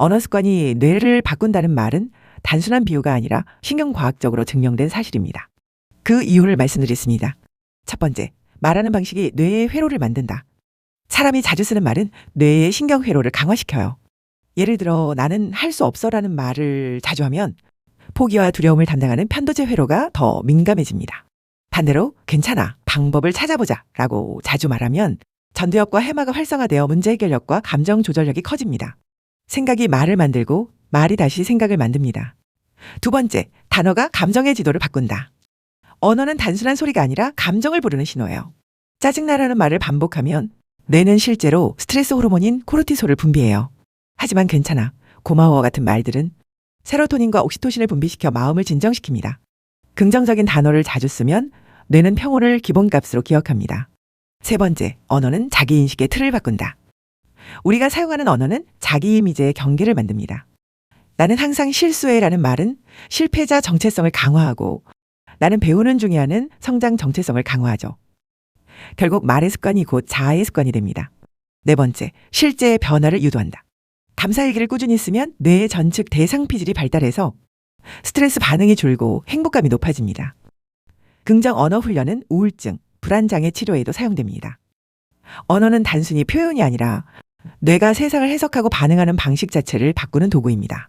언어 습관이 뇌를 바꾼다는 말은 단순한 비유가 아니라 신경과학적으로 증명된 사실입니다. 그 이유를 말씀드리겠습니다. 첫 번째, 말하는 방식이 뇌의 회로를 만든다. 사람이 자주 쓰는 말은 뇌의 신경 회로를 강화시켜요. 예를 들어 나는 할 수 없어라는 말을 자주 하면 포기와 두려움을 담당하는 편도제 회로가 더 민감해집니다. 반대로 괜찮아, 방법을 찾아보자 라고 자주 말하면 전두엽과 해마가 활성화되어 문제 해결력과 감정 조절력이 커집니다. 생각이 말을 만들고 말이 다시 생각을 만듭니다. 두 번째, 단어가 감정의 지도를 바꾼다. 언어는 단순한 소리가 아니라 감정을 부르는 신호예요. 짜증나라는 말을 반복하면 뇌는 실제로 스트레스 호르몬인 코르티솔을 분비해요. 하지만 괜찮아, 고마워 같은 말들은 세로토닌과 옥시토신을 분비시켜 마음을 진정시킵니다. 긍정적인 단어를 자주 쓰면 뇌는 평온을 기본값으로 기억합니다. 세 번째, 언어는 자기인식의 틀을 바꾼다. 우리가 사용하는 언어는 자기 이미지의 경계를 만듭니다. 나는 항상 실수해라는 말은 실패자 정체성을 강화하고 나는 배우는 중에 하는 성장 정체성을 강화하죠. 결국 말의 습관이 곧 자아의 습관이 됩니다. 네 번째, 실제의 변화를 유도한다. 감사일기를 꾸준히 쓰면 뇌의 전측 대상 피질이 발달해서 스트레스 반응이 줄고 행복감이 높아집니다. 긍정 언어 훈련은 우울증, 불안장애 치료에도 사용됩니다. 언어는 단순히 표현이 아니라 뇌가 세상을 해석하고 반응하는 방식 자체를 바꾸는 도구입니다.